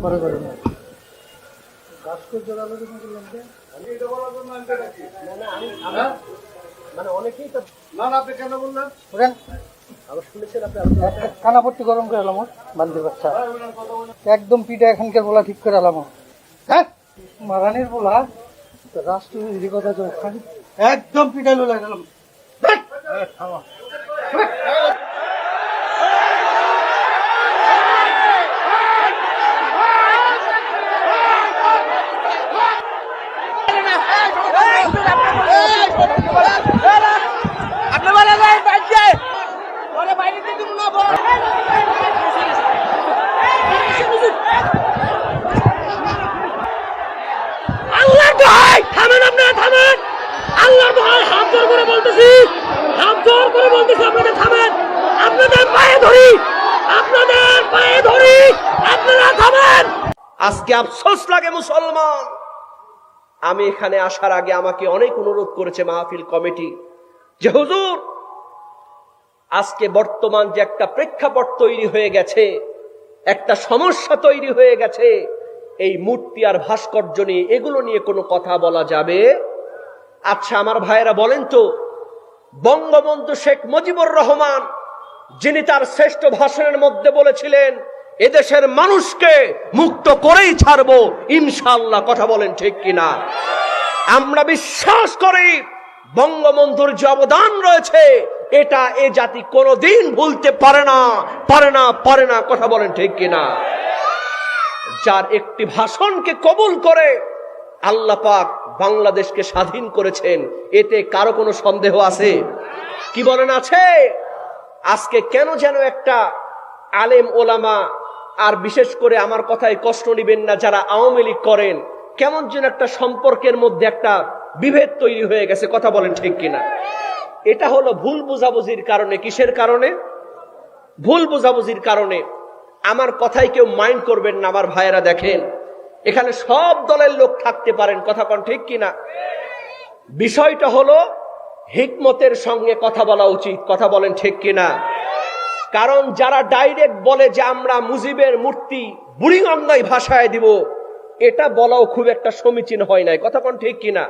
পরে করে। না বুঝলেন কানাপট্টি গরম করে এলাম বান্দির বাচ্চা। একদম পিঠা এখানকার বলা ঠিক করে এলাম হ্যাঁ? মারানির বলা? রাষ্ট্রবিরোধী কথা তো একদম পিঠা লোলা গেলাম আপনি বলে যাই বাইরে বলে বাইরে দিতে না বল আল্লাহর ভাই থামেন আপনারা, থামেন! আল্লাহর হাত জোর করে বলতেছি। হাত জোর করে বলতেছি আপনাদের থামেন। আপনাদের পায়ে ধরি। আপনাদের পায়ে ধরি। আপনারা থামেন। আজকে আফসোস লাগে মুসলমান। আমি এখানে আসার আগে আমাকে অনেক অনুরোধ করেছে মাহফিল কমিটি। যে হুজুর, আজকে বর্তমান যে একটা প্রেক্ষাপট তৈরি হয়ে গেছে একটা সমস্যা তৈরি হয়ে গেছে। এই মূর্তি আর ভাস্কর্য নিয়ে, এগুলো নিয়ে কোনো কথা বলা যাবে? আচ্ছা আমার ভাইয়েরা বলেন তো, বঙ্গবন্ধু শেখ মুজিবুর রহমান, যিনি তার শ্রেষ্ঠ ভাষণের মধ্যে বলেছিলেন, এদেশের মানুষকে মুক্ত করেই ছাড়বো ইনশাল্লাহ কথা বলেন ঠিক কিনা? আমরা বিশ্বাস করি বঙ্গবন্ধুর যে অবদান রয়েছে এটা এ জাতি কোনোদিন ভুলতে পারে না পারে না পারে না, কথা বলেন ঠিক কিনা? যার একটি ভাষণকে কবুল করে আল্লাহ পাক বাংলাদেশকে স্বাধীন করেছেন, এতে কারও কোনো সন্দেহ আছে? কি বলেন আছে? আজকে কেন যেন একটা আলেম ওলামা, আর বিশেষ করে আমার কথায় কষ্ট নিবেন না, যারা আওয়ামী লীগ করেন, কেমন যেন একটা সম্পর্কের মধ্যে একটা বিভেদ তৈরি হয়ে গেছে, কথা বলেন ঠিক কিনা? এটা হলো ভুল বুঝাবুঝির কারণে। কিসের কারণে? ভুল বুঝাবুঝির কারণে। আমার কথাই কেউ মাইন্ড করবেন না, আমার ভাইয়েরা দেখেন। এখানে সব দলের লোক থাকতে পারেন, কথা কন ঠিক কিনা? বিষয়টা হলো, হিকমতের সঙ্গে কথা বলা উচিত। কথা বলেন ঠিক কিনা? কারণ যারা ডাইরেক্ট বলে যে আমরা মুজিবের মূর্তি বুড়িগঙ্গায় ভাষায় দিব, এটা বলাও খুব একটা সমীচীন হয় নাই। কথা কোন ঠিক কিনা?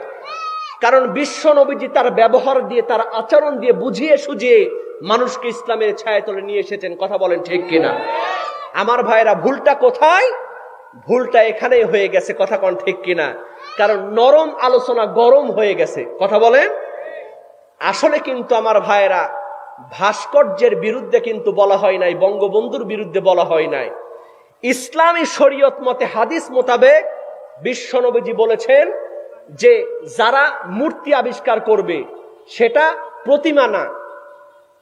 কারণ বিশ্ব নবীজি তার ব্যবহার দিয়ে, তার আচরণ দিয়ে বুঝিয়ে সুঝিয়ে মানুষকে ইসলামের ছায়াতলে নিয়ে এসেছেন। কথা বলেন ঠিক কিনা? আমার ভাইরা ভুলটা কোথায়? ভুলটা এখানেই হয়ে গেছে। কথা কোন ঠিক কিনা? কারণ নরম আলোচনা গরম হয়ে গেছে। কথা বলেন? আসলে কিন্তু আমার ভাইয়েরা, ভাস্কর্যের বিরুদ্ধে কিন্তু বলা হয় নাই, বঙ্গবন্ধুর বিরুদ্ধে বলা হয় নাই। ইসলামী শরীয়ত মতে, হাদিস মোতাবেক বিশ্বনবীজি বলেছেন যে যারা মূর্তি আবিষ্কার করবে, সেটা প্রতিমা না।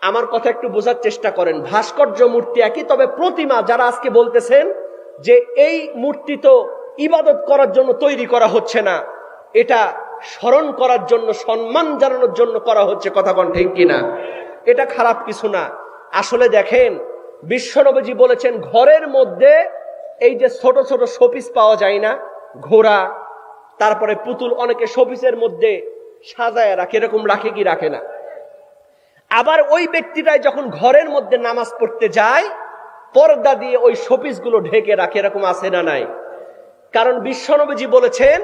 আমার কথা একটু বোঝার চেষ্টা করেন। ভাস্কর্য মূর্তি একই, তবে প্রতিমা যারা আজকে বলতেছেন যে এই মূর্তি তো ইবাদত করার জন্য তৈরি করা হচ্ছে না, এটা স্মরণ করার জন্য, সম্মান জানানোর জন্য করা হচ্ছে, কথা কন ঠিক কিনা? এটা খারাপ কিছু না। আসলে দেখেন, বিশ্বনবীজি বলেছেন, ঘরের মধ্যে এই যে ছোট ছোট শোপিস পাওয়া যায় না, ঘোড়া তারপরে পুতুল অনেকে শোপিসের মধ্যে সাজায় রাখে, এরকম রাখে কি রাখে না। আবার ওই ব্যক্তিটাই যখন ঘরের মধ্যে নামাজ পড়তে যায়, পর্দা দিয়ে ওই শোপিসগুলো ঢেকে রাখে, এরকম আছে না নাই? কারণ বিশ্বনবীজি বলেছেন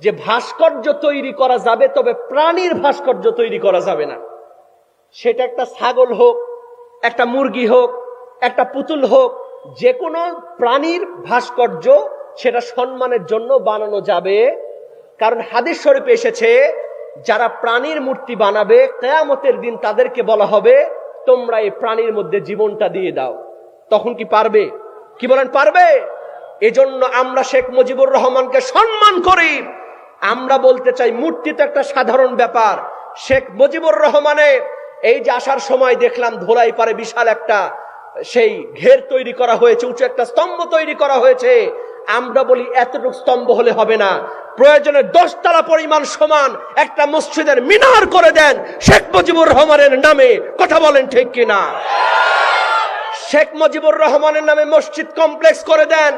যে, ভাস্কর্য তৈরি করা যাবে, তবে প্রাণীর ভাস্কর্য তৈরি করা যাবে না। সেটা একটা ছাগল হোক, একটা মুরগি হোক, একটা পুতুল হোক যে কোনো প্রাণীর ভাস্কর্য সেটা সম্মানের জন্য বানানো যাবে। কারণ হাদিস শরীফে এসেছে, যারা প্রাণীর মূর্তি বানাবে, কেয়ামতের দিন তাদেরকে বলা হবে, তোমরা এই প্রাণীর মধ্যে জীবনটা দিয়ে দাও। তখন কি পারবে? কি বলেন, পারবে? এজন্য আমরা শেখ মুজিবুর রহমানকে সম্মান করি। আমরা বলতে চাই, মূর্তি তো একটা সাধারণ ব্যাপার। শেখ মুজিবুর রহমানের এই যে আসার সময় দেখলাম, ধোলাই পারে বিশাল একটা সেই ঘের তৈরি করা হয়েছে, উঁচু একটা স্তম্ভ তৈরি করা হয়েছে। আমরা বলি এতটুকু স্তম্ভ হলে হবে না। প্রয়োজনে দশতলা পরিমাণ সমান একটা মসজিদের মিনার করে দেন শেখ মুজিবুর রহমানের নামে। কথা বলেন ঠিক কিনা? শেখ মুজিবুর রহমানের নামে মসজিদ কমপ্লেক্স করে দেন।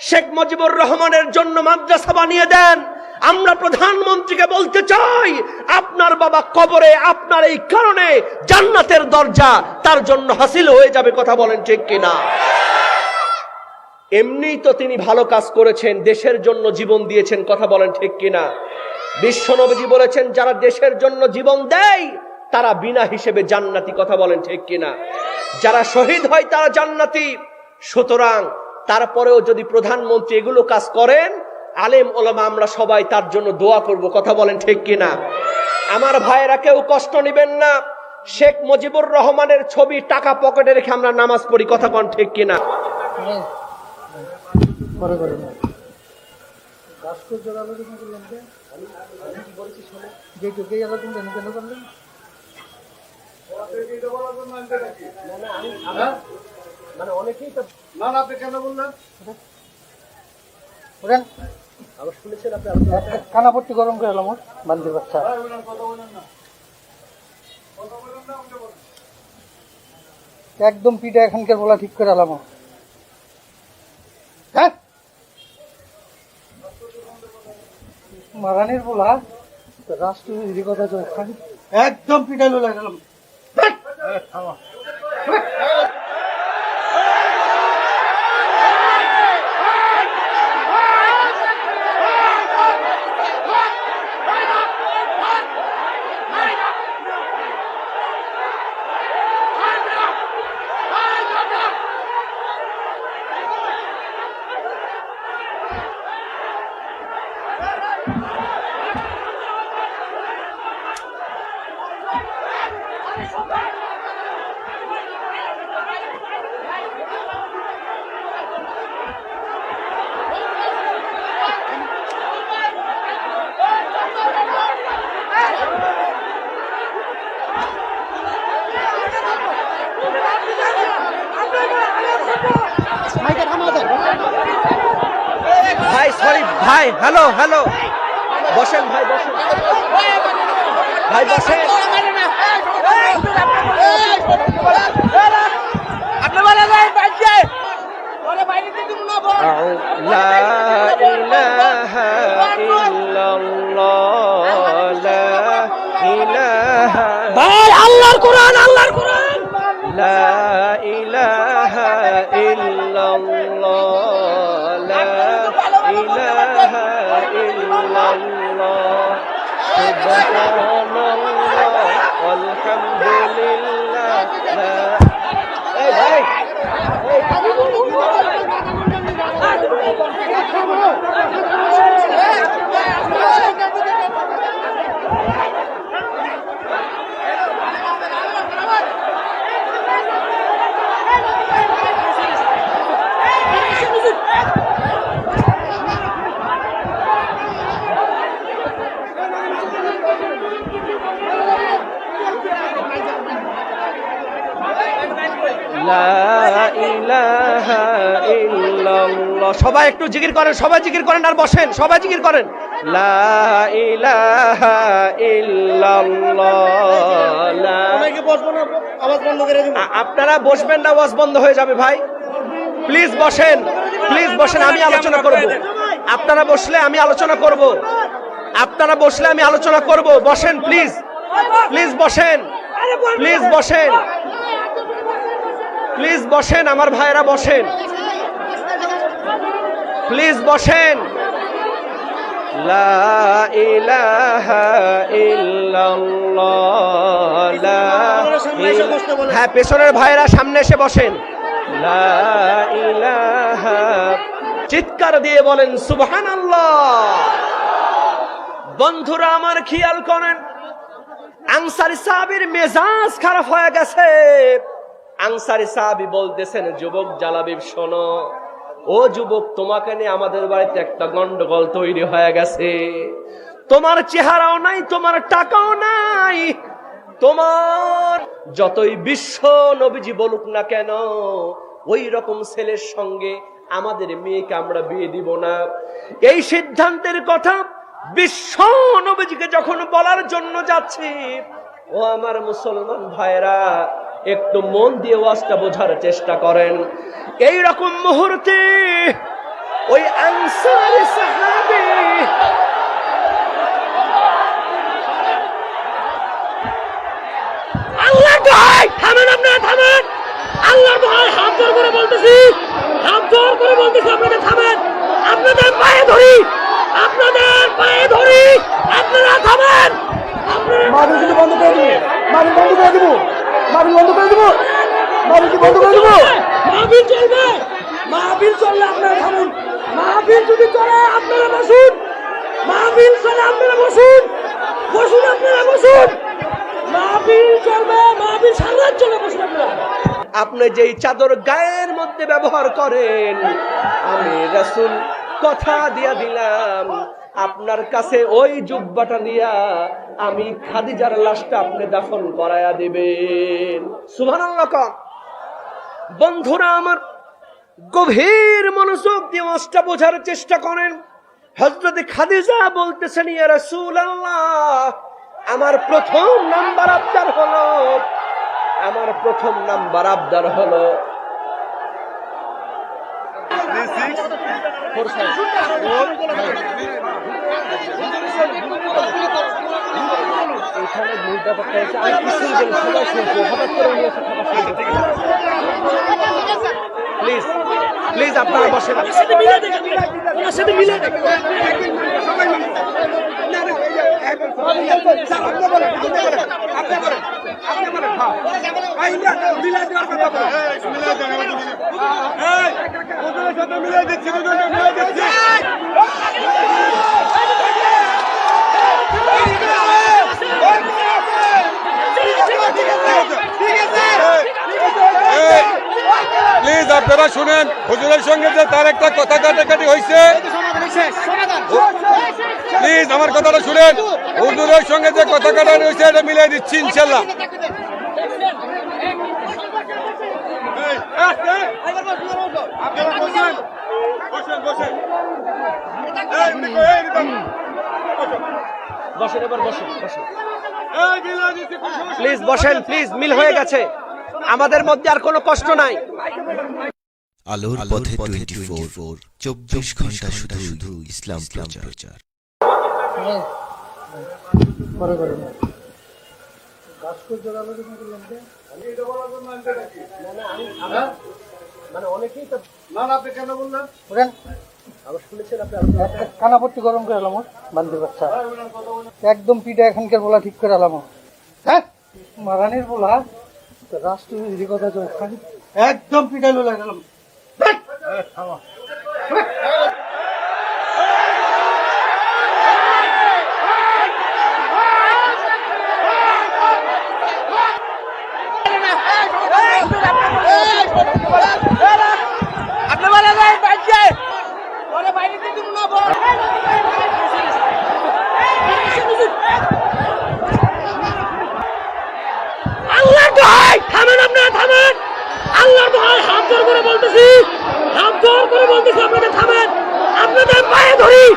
শেখ মুজিবুর রহমানের জন্য মাদ্রাসা বানিয়ে দেন। আমরা প্রধানমন্ত্রীকে বলতে চাই, আপনার বাবা কবরে, আপনার এই কারণে জান্নাতের দরজা তার জন্য হাসিল হয়ে যাবে। কথা বলেন ঠিক কিনা? এমনিই তো তিনি ভালো কাজ করেছেন, দেশের জন্য জীবন দিয়েছেন, কথা বলেন ঠিক কিনা? বিশ্বনবীজি বলেছেন, যারা দেশের জন্য জীবন দেয়, তারা বিনা হিসেবে জান্নাতি, কথা বলেন ঠিক কিনা? যারা শহীদ হয়, তারা জান্নাতি। সুতরাং তারপরেও যদি প্রধানমন্ত্রী এগুলো কাজ করেন, আলেম, ওলামা, আমরা সবাই তার জন্য দোয়া করব, কথা বলেন ঠিক কিনা? আমার ভাইয়েরা কেউ কষ্ট নেবেন না। শেখ মুজিবুর রহমানের ছবি টাকা পকেটে রেখে আমরা নামাজ পড়ি, কথা কন ঠিক কিনা। পরে করে না ভাস্কর্যের আলোচনা করলাম যে যেটুকুই আলোচনা কেন কেন করলেন মানে অনেকেই তো না না আপনি কেন বললেন? ওরেন আবার শুনেছেন আপনি কানাপট্টি গরম করে এলাম বান্দির বাচ্চা। একদম পিঠা এখানকার বলা ঠিক করে এলাম। হ্যাঁ? মারানির বলা রাষ্ট্রবিরোধী কথা যখন একদম পিঠা লোলা সরি ভাই হ্যালো হ্যালো বসেন ভাই বসেন ভাই বসেন لا إله إلا الله لا إله ভাই আল্লাহর কোরআন আল্লাহর কোরআন لا إله إلا الله illallah subhanallah walhamdulillah la একটু জিকির করেন সবাই জিকির করেন আর বসেন সবাই জিকির করেন। আপনারা বসবেন না ওয়াজ বন্ধ হয়ে যাবে ভাই। প্লিজ বসেন প্লিজ বসেন আমি আলোচনা করব। আপনারা বসলে আমি আলোচনা করব। আপনারা বসলে আমি আলোচনা করব। বসেন প্লিজ। প্লিজ বসেন। প্লিজ বসেন। প্লিজ বসেন আমার ভাইরা বসেন। প্লিজ বসেন। হ্যাঁ পেছনের ভাইরা সামনে এসে বসেন। লা চিৎকার দিয়ে বলেন, সুবহানাল্লাহ। বন্ধুরা, আমার খেয়াল করেন, আনসারি সাহাবির মেজাজ খারাপ হয়ে গেছে। আনসারি সাহাবি বলতেছেন, যুবক জালাবি শোনো। ও যুবক, তোমাকে নিয়ে আমাদের বাড়িতে একটা গন্ডগোল তৈরি হয়ে গেছে। তোমার চেহারাও নাই, তোমার টাকাও নাই। তোমার যতই বিশ্ব নবীজি বলুক না কেন, ওই রকম ছেলের সঙ্গে আমাদের মেয়েকে আমরা বিয়ে দিব না। এই সিদ্ধান্তের কথা বিশ্ব নবীজিকে যখন বলার জন্য যাচ্ছি, ও আমার মুসলমান ভাইরা একটু মন দিয়ে ওয়াজটা বোঝার চেষ্টা করেন। এই রকম মুহূর্তে ওই আনসারি সাহাবী আল্লাহর দোহাই থামেন আপনারা থামেন। আল্লাহর দোহাই হাত জোর করে বলতেছি। হাত জোর করে বলতেছি আপনাদের থামেন। আপনাদের পায়ে ধরি। আপনাদের পায়ে ধরি। আপনারা থামেন। আপনারা বন্ধ করে দিব। বন্ধ করে দিব। মাহবিল বন্ধ করে দিব। মাহবিল কি বন্ধ করে দিব। মাহবিল চলবে। মাহবিল চললে আপনারা থামুন। মাহবিল যদি চলে আপনারা বসুন। মাহবিল চলে আপনারা বসুন। বসুন আপনারা বসুন। মাহবিল চলবে মাহবিল সারা চলে বসুন আপনারা। আপনি যেই চাদর গায়ের মধ্যে ব্যবহার করেন আমি রাসূল কথা দিয়া দিলাম। আপনার কাছে ওই জুব্বাটা নিয়া আমি খাদিজার লাশটা আপনি দাফন করায়া দিবেন। কন। বন্ধুরা আমার গভীর মনোযোগ দিয়ে মাছটা বোঝার চেষ্টা করেন। হজরত খাদিজা বলতেছেন ইয়া রাসূলুল্লাহ আমার প্রথম নাম্বার আবদার হলো আমার প্রথম নাম্বার আবদার হলো এখানে মূল ব্যাপারটা হচ্ছে আমি কিছুই বলি সবাই প্লিজ আপনারা বসেন মিলে সাথে মিলে প্লিজ আপনারা শুনেন হুজুরের সঙ্গে যে তার একটা কথা কাটাকাটি হয়েছে। প্লিজ আমার কথাটা শুনেন হুজুরের সঙ্গে যে কথা কাটাকাটি হয়েছে এটা মিলিয়ে দিচ্ছি ইনশাল্লাহ বসেন এবার বসেন বসেন। প্লিজ বসেন প্লিজ মিল হয়ে গেছে। আমাদের মধ্যে আর কোনো কষ্ট নাই। আলোর পথে টোয়েন্টি ফোর চব্বিশ ঘণ্টা শুধু শুধু ইসলাম প্রচার। কানাপট্টি গরম করে এলাম বান্দির বাচ্চা। একদম পিঠা এখানকার বলা ঠিক করে এলাম। হ্যাঁ? মারানির বলা তো রাষ্ট্রবিধি কথা একদম পিঠা লোলা গেলাম। আল্লাহর দোহাই থামেন আপনারা থামেন। আল্লাহর হাত জোর করে বলতেছি। হাত জোর করে বলতেছি থামেন। আপনাদের পায়ে ধরি।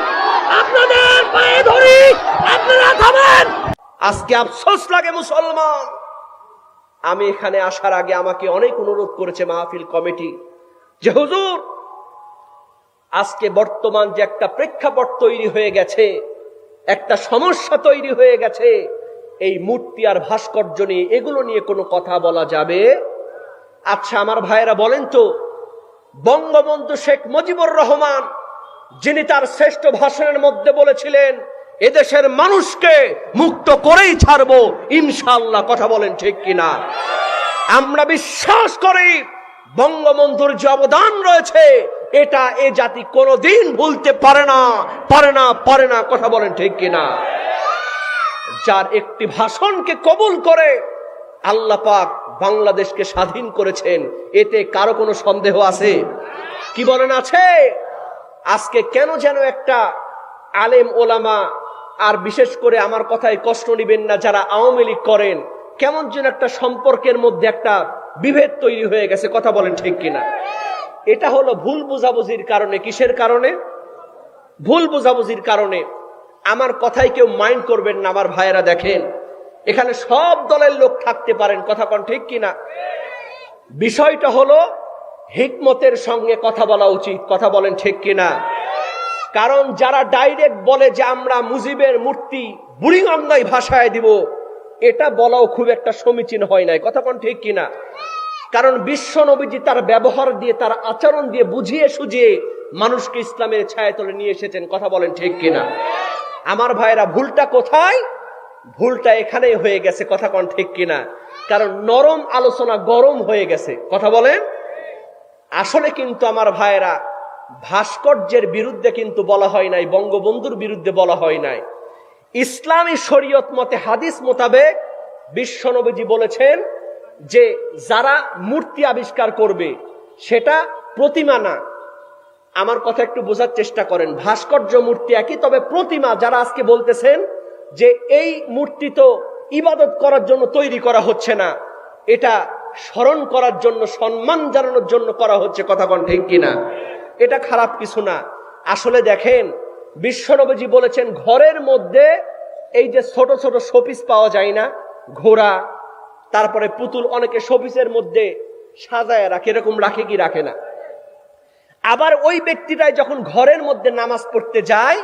আপনাদের পায়ে ধরি। আপনারা থামেন। আজকে আফসোস লাগে মুসলমান। আমি এখানে আসার আগে আমাকে অনেক অনুরোধ করেছে মাহফিল কমিটি। যে হুজুর, আজকে বর্তমান যে একটা প্রেক্ষাপট তৈরি হয়ে গেছে, একটা সমস্যা তৈরি হয়ে গেছে, এই মূর্তি আর ভাস্কর্য নিয়ে এগুলো নিয়ে কোনো কথা বলা যাবে? আচ্ছা আমার ভাইয়েরা বলেন তো, বঙ্গবন্ধু শেখ মুজিবুর রহমান, যিনি তার শ্রেষ্ঠ ভাষণের মধ্যে বলেছিলেন, এদেশের মানুষকে মুক্ত করেই ছাড়বো ইনশাল্লাহ কথা বলেন ঠিক কিনা? আমরা বিশ্বাস করি বঙ্গবন্ধুর যে অবদান রয়েছে, এটা এ জাতি কোনোদিন ভুলতে পারে না পারে না পারে না, কথা বলেন ঠিক কিনা? যার একটি ভাষণকে কবুল করে আল্লাহ পাক বাংলাদেশকে স্বাধীন করেছেন। এতে কারও কোনো সন্দেহ আছে? কি বলেন আছে? আজকে কেন যেন একটা আলেম ওলামা, আর বিশেষ করে আমার কথায় কষ্ট নিবেন না, যারা আওয়ামী লীগ করেন, কেমন যেন একটা সম্পর্কের মধ্যে একটা বিভেদ তৈরি হয়ে গেছে, কথা বলেন ঠিক কিনা? এটা হলো ভুল বোঝাবুঝির কারণে। কিসের কারণে? ভুল বোঝাবুঝির কারণে। আমার কথাই কেউ মাইন্ড করবেন না, আমার ভাইয়েরা দেখেন। এখানে সব দলের লোক থাকতে পারেন, কথা কন ঠিক কিনা? বিষয়টা হলো, হিকমতের সঙ্গে কথা বলা উচিত, কথা বলেন ঠিক কিনা? কারণ যারা ডাইরেক্ট বলে যে আমরা মুজিবের মূর্তি বুড়িগঙ্গায় ভাষায় দিব, এটা বলাও খুব একটা সমীচীন হয় নাই, কথা কোন ঠিক কিনা? কারণ বিশ্ব নবীজি তার ব্যবহার দিয়ে, তার আচরণ দিয়ে বুঝিয়ে সুঝিয়ে মানুষকে ইসলামের ছায়া তলে নিয়ে এসেছেন, কথা বলেন ঠিক কিনা? আমার ভাইরা, ভুলটা কোথায়? ভুলটা এখানেই হয়ে গেছে, কথা কন ঠিক কিনা? কারণ নরম আলোচনা গরম হয়ে গেছে। কথা বলেন? আসলে কিন্তু আমার ভাইয়েরা, ভাস্কর্যের বিরুদ্ধে কিন্তু বলা হয় নাই, বঙ্গবন্ধুর বিরুদ্ধে বলা হয় নাই। ইসলামী শরীয়ত মতে হাদিস মোতাবেক বিশ্বনবীজি বলেছেন যে, যারা মূর্তি আবিষ্কার করবে, সেটা প্রতিমা না। আমার কথা একটু বোঝার চেষ্টা করেন। ভাস্কর্য মূর্তি একই, তবে প্রতিমা যারা আজকে বলতেছেন যে এই মূর্তি তো ইবাদত করার জন্য তৈরি করা হচ্ছে না, এটা স্মরণ করার জন্য, সম্মান জানানোর জন্য করা হচ্ছে, কথা কন ঠিক কিনা? এটা খারাপ কিছু না। আসলে দেখেন, বিশ্বনবীজি বলেছেন, ঘরের মধ্যে এই যে ছোট ছোট শোপিস পাওয়া যায় না, ঘোড়া, তারপরে পুতুল, অনেকে শোপিসের মধ্যে সাজায় রাখে, এরকম রাখে কি রাখে না? আবার ওই ব্যক্তিটাই যখন ঘরের মধ্যে নামাজ পড়তে যায়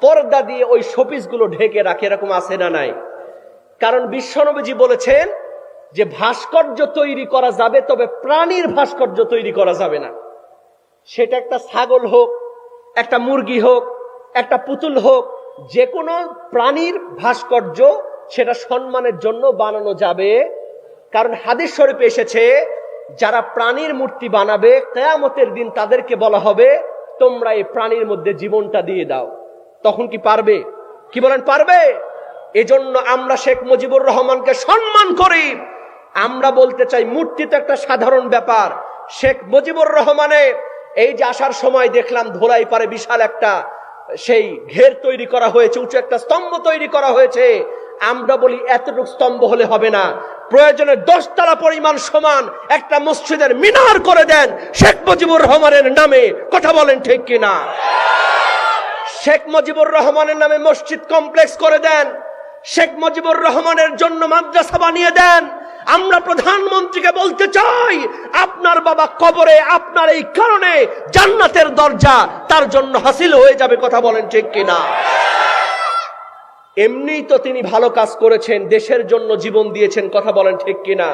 পর্দা দিয়ে ওই শোপিসগুলো ঢেকে রাখে, এরকম আছে না নাই? কারণ বিশ্বনবীজি বলেছেন যে ভাস্কর্য তৈরি করা যাবে, তবে প্রাণীর ভাস্কর্য তৈরি করা যাবে না। সেটা একটা ছাগল হোক, একটা মুরগি হোক, একটা পুতুল হোক যে কোনো প্রাণীর ভাস্কর্য সেটা সম্মানের জন্য বানানো যাবে। কারণ হাদিস শরীফে এসেছে, যারা প্রাণীর মূর্তি বানাবে, কেয়ামতের দিন তাদেরকে বলা হবে, তোমরা এই প্রাণীর মধ্যে জীবনটা দিয়ে দাও। তখন কি পারবে? কি বলেন, পারবে? এজন্য আমরা শেখ মুজিবুর রহমানকে সম্মান করি। আমরা বলতে চাই, মূর্তি তো একটা সাধারণ ব্যাপার। শেখ মুজিবুর রহমানে এই যে আসার সময় দেখলাম ধোলাই পারে বিশাল একটা সেই ঘের তৈরি করা হয়েছে, উঁচু একটা স্তম্ভ তৈরি করা হয়েছে। আমরা বলি, এতটুকু স্তম্ভ হলে হবে না। প্রয়োজনে দশতলা পরিমাণ সমান একটা মসজিদের মিনার করে দেন শেখ মুজিবুর রহমানের নামে। কথা বলেন ঠিক কিনা? শেখ মুজিবুর রহমানের নামে মসজিদ কমপ্লেক্স করে দেন। শেখ মুজিবুর রহমানের জন্য মাদ্রাসা বানিয়ে দেন। আমরা প্রধানমন্ত্রীকে বলতে চাই, আপনার বাবা কবরে, আপনার এই কারণে জান্নাতের দরজা তার জন্য হাসিল হয়ে যাবে কথা বলেন ঠিক কিনা? এমনিই তো তিনি ভালো কাজ করেছেন, দেশের জন্য জীবন দিয়েছেন, কথা বলেন ঠিক কিনা?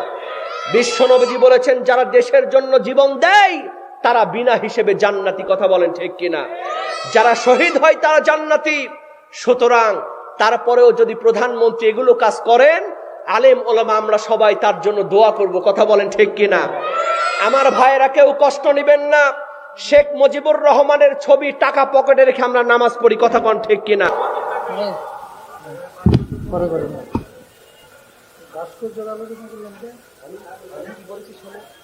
বিশ্বনবীজি বলেছেন, যারা দেশের জন্য জীবন দেয় তারা বিনা হিসেবে জান্নাতি কথা বলেন ঠিক কিনা? যারা শহীদ হয় তারা জান্নাতি। সুতরাং তারপরেও যদি প্রধানমন্ত্রী এগুলো কাজ করেন আলেম ওলামা আমরা সবাই তার জন্য দোয়া করব কথা বলেন ঠিক কিনা? আমার ভাইয়েরা কেউ কষ্ট নেবেন না। শেখ মুজিবুর রহমানের ছবি টাকা পকেটে রেখে আমরা নামাজ পড়ি কথা কন ঠিক কিনা? হ্যাঁ। পরে করে। না ভাস্কর্যের আলোচনা করলাম যে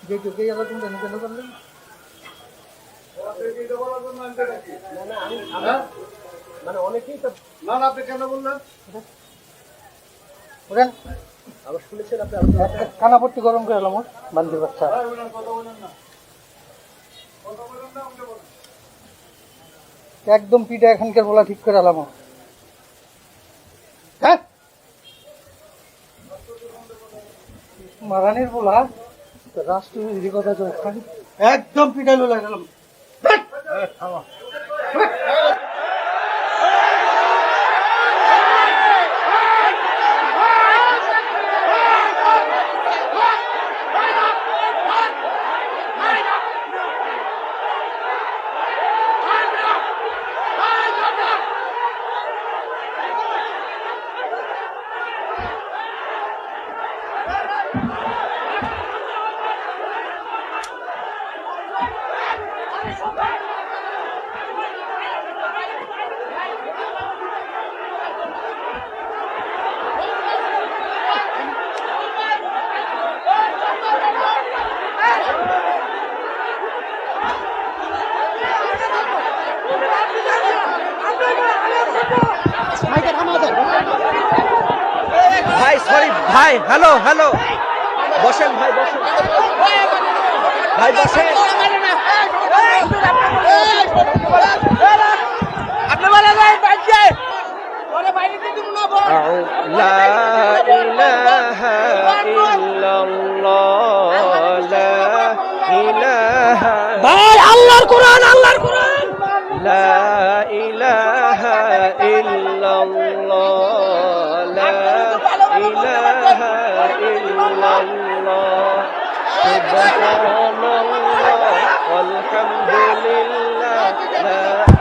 যে টোকেই আলোচনা কেন কেন করলেন গরম করে এলাম একদম পিঠা এখানকার বলা ঠিক করে এলাম। হ্যাঁ মারানির বলা রাষ্ট্রীয় কথা এখানে একদম পিঠা লোলা গেলাম ভাই সরি ভাই হ্যালো হ্যালো বসেন ভাই বসেন ভাই বসেন لا إله إلا الله لا إله ভাই আল্লাহর কোরআন আল্লাহর কোরআন لا إله إلا الله الله سبحان الله والحمد لله لا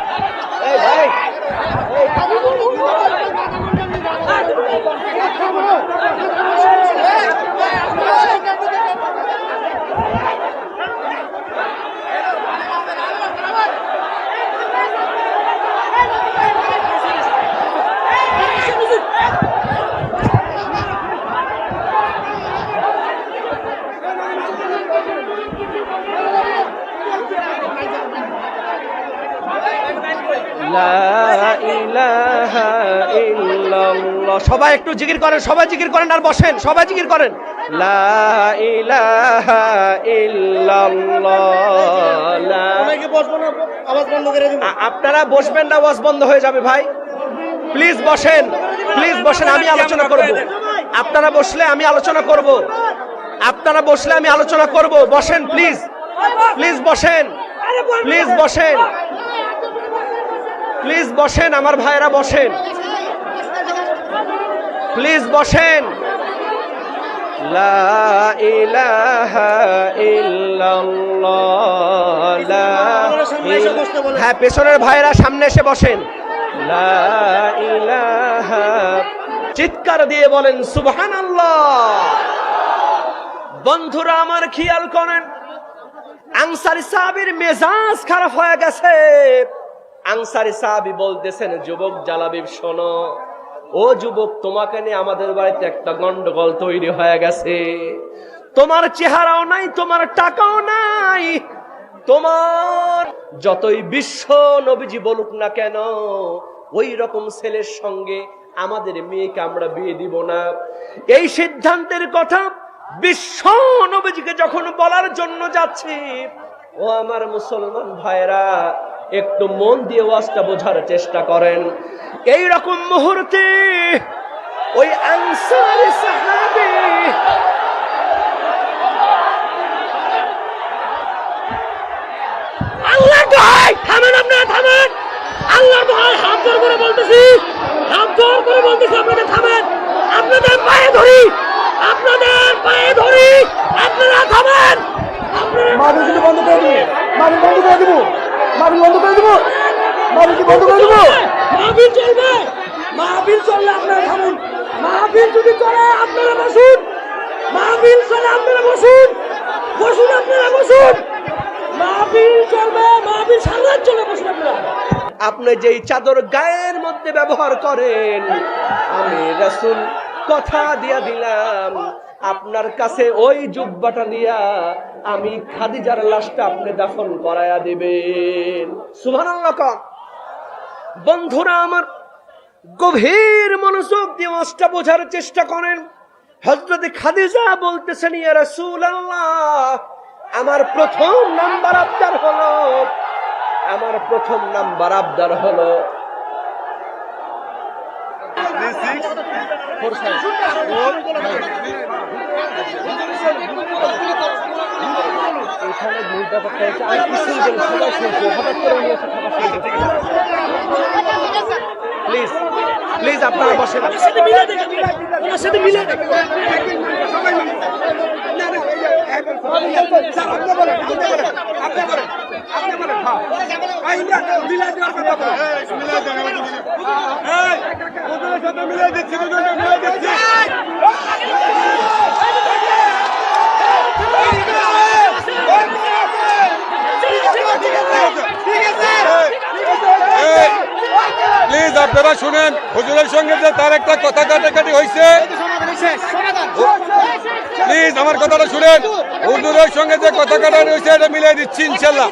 জিকির করেন সবাই জিকির করেন আর বসেন সবাই জিকির করেন। আপনারা বসবেন না ওয়াজ বন্ধ হয়ে যাবে ভাই। প্লিজ বসেন প্লিজ বসেন আমি আলোচনা করব। আপনারা বসলে আমি আলোচনা করব। আপনারা বসলে আমি আলোচনা করব। বসেন প্লিজ। প্লিজ বসেন প্লিজ বসেন। প্লিজ বসেন আমার ভাইরা বসেন। প্লিজ বসেন। হ্যাঁ পেছনের ভাইরা সামনে এসে বসেন। চিৎকার দিয়ে বলেন, সুবহানাল্লাহ। বন্ধুরা, আমার খেয়াল করেন, আনসারি সাহাবীর মেজাজ খারাপ হয়ে গেছে। আনসারি সাহাবী বলতেছেন, যুবক জালাবিব শোনো। ও যুবক, তোমাকে নিয়ে আমাদের বাড়িতে একটা গন্ডগোল তৈরি হয়ে গেছে। তোমার চেহারাও নাই, তোমার টাকাও নাই। তোমার যতই বিশ্ব নবীজি বলুক না কেন ওই রকম ছেলের সঙ্গে আমাদের মেয়েকে আমরা বিয়ে দিব না। এই সিদ্ধান্তের কথা বিশ্ব নবীজিকে যখন বলার জন্য যাচ্ছি, ও আমার মুসলমান ভাইরা একটু মন দিয়ে ওয়াজটা বোঝার চেষ্টা করেন। এই রকম মুহূর্তে ওই আনসারি সাহাবী আল্লাহ ভাই থামেন আপনারা থামেন। আল্লাহ ভাই হাত জোর করে বলতেছি, হাত জোর করে বলতেছি আপনাদের থামেন। আপনাদের পায়ে ধরি, আপনাদের পায়ে ধরি, আপনারা থামেন। আপনারা বন্ধ করে দিব বন্ধ করে দিব। মাহবিল বন্ধ করে দিব। মাহবিল কি বন্ধ করে দিব? মাহবিল চলবে। মাহবিল চললে আপনারা থামুন। মাহবিল যদি চলে আপনারা বসুন। মাহবিল চলে আপনারা বসুন। বসুন আপনারা বসুন। মাহবিল চলবে মাহবিল সারা চলে বসুন আপনারা। আপনি যেই চাদর গায়ের মধ্যে ব্যবহার করেন আমি রাসূল কথা দিয়া দিলাম। আপনার কাছে ওই জুব্বাটা দিয়া আমি খাদিজার লাশটা আপনি দাফন করায়া দিবেন। বন্ধুরা আমার, গভীর মনোযোগ দিয়ে ওয়াজটা বোঝার চেষ্টা করেন হজরত খাদিজা বলতেছেন আমার প্রথম নাম্বার আবদার হলো, আমার প্রথম নাম্বার আবদার হলো এখানে মূল ব্যাপারটা হচ্ছে আমি বলি সবাই শুনছে হঠাৎ করে উনি এসে খাবার প্লিজ প্লিজ আপনারা বসেন। সাথে মিলে মিলে। দিচ্ছি মিলাই দিচ্ছি আপনারা শুনেন, হুজুরের সঙ্গে যে তার একটা কথা কাটাকাটি হয়েছে। প্লিজ আমার কথাটা শুনেন। হুজুরের সঙ্গে যে কথা কাটাকাটি হয়েছে, এটা মিলাই দিচ্ছি, ইনশাল্লাহ।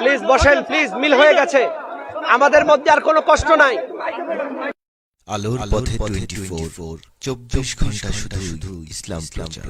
প্লিজ বসেন প্লিজ মিল হয়ে গেছে। আমাদের মধ্যে আর কোনো কষ্ট নাই। আলোর পথে টোয়েন্টি ফোর চব্বিশ ঘণ্টা শুধু শুধু ইসলাম প্রচার।